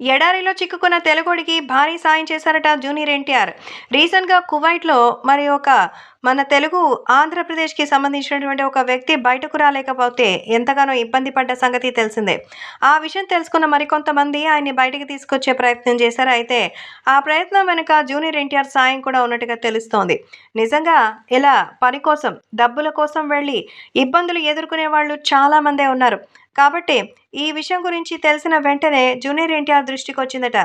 ఎడారిలో చిక్కుకున్న తెలుగుడికి భారీ సాయం చేశారట జూనియర్ ఎన్టీఆర్. రీసెంట్గా కువైట్లో మరి ఒక మన తెలుగు ఆంధ్రప్రదేశ్కి సంబంధించినటువంటి ఒక వ్యక్తి బయటకు రాలేకపోతే ఎంతగానో ఇబ్బంది పడ్డ సంగతి తెలిసిందే. ఆ విషయం తెలుసుకున్న మరికొంతమంది ఆయన్ని బయటకు తీసుకొచ్చే ప్రయత్నం చేశారు. అయితే ఆ ప్రయత్నం వెనుక జూనియర్ ఎన్టీఆర్ సాయం కూడా ఉన్నట్టుగా తెలుస్తోంది. నిజంగా ఇలా పని కోసం డబ్బుల కోసం వెళ్ళి ఇబ్బందులు ఎదుర్కొనే వాళ్ళు చాలామందే ఉన్నారు. కాబట్టి ఈ విషయం గురించి తెలిసిన వెంటనే జూనియర్ ఎన్టీఆర్ దృష్టికి వచ్చిందట.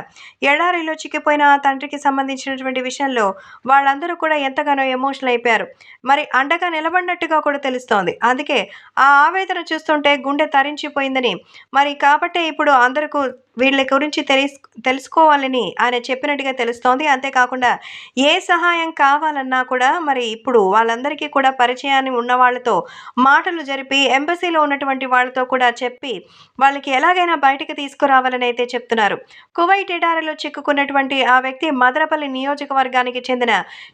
ఎడారిలో చిక్కిపోయిన తండ్రికి సంబంధించినటువంటి విషయంలో వాళ్ళందరూ కూడా ఎంతగానో ఎమోషనల్ అయిపోయారు. మరి అండగా నిలబడినట్టుగా కూడా తెలుస్తోంది. అందుకే ఆ ఆవేదన చూస్తుంటే గుండె తరించిపోయిందని. మరి కాబట్టే ఇప్పుడు అందరికీ వీళ్ళ గురించి తెలుసు తెలుసుకోవాలని ఆయన చెప్పినట్టుగా తెలుస్తోంది. అంతేకాకుండా ఏ సహాయం కావాలన్నా కూడా మరి ఇప్పుడు వాళ్ళందరికీ కూడా పరిచయాన్ని ఉన్న వాళ్ళతో మాటలు జరిపి ఎంబసీలో ఉన్నటువంటి వాళ్ళతో కూడా చెప్పి వాళ్ళకి ఎలాగైనా బయటకు తీసుకురావాలని అయితే చెప్తున్నారు. కువైట్ ఎడారిలో చిక్కుకున్నటువంటి ఆ వ్యక్తి మదనపల్లి నియోజకవర్గానికి చెందిన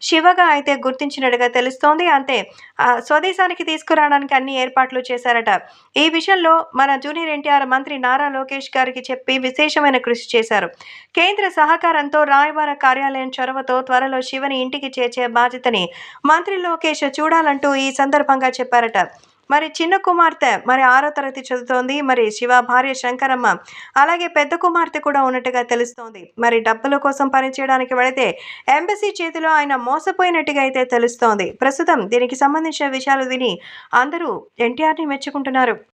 శివగా అయితే గుర్తించినట్టుగా తెలుస్తోంది. అంతే ఆ స్వదేశానికి తీసుకురావడానికి అన్ని ఏర్పాట్లు చేశారట. ఈ విషయంలో మన జూనియర్ ఎన్టీఆర్ మంత్రి నారా లోకేష్ గారికి చెప్పి విశేషమైన కృషి చేశారు. కేంద్ర సహకారంతో రాయబార కార్యాలయం చొరవతో త్వరలో శివని ఇంటికి చేర్చే బాధ్యతని మంత్రి లోకేష్ చూడాలంటూ ఈ సందర్భంగా చెప్పారట. మరి చిన్న కుమార్తె మరి ఆరో తరగతి చదువుతోంది. మరి శివ భార్య శంకరమ్మ అలాగే పెద్ద కుమార్తె కూడా ఉన్నట్టుగా తెలుస్తోంది. మరి డబ్బుల కోసం పనిచేయడానికి వెళితే ఎంబసీ చేతిలో ఆయన మోసపోయినట్టుగా అయితే తెలుస్తోంది. ప్రస్తుతం దీనికి సంబంధించిన విషయాలు విని అందరూ ఎన్టీఆర్ని మెచ్చుకుంటున్నారు.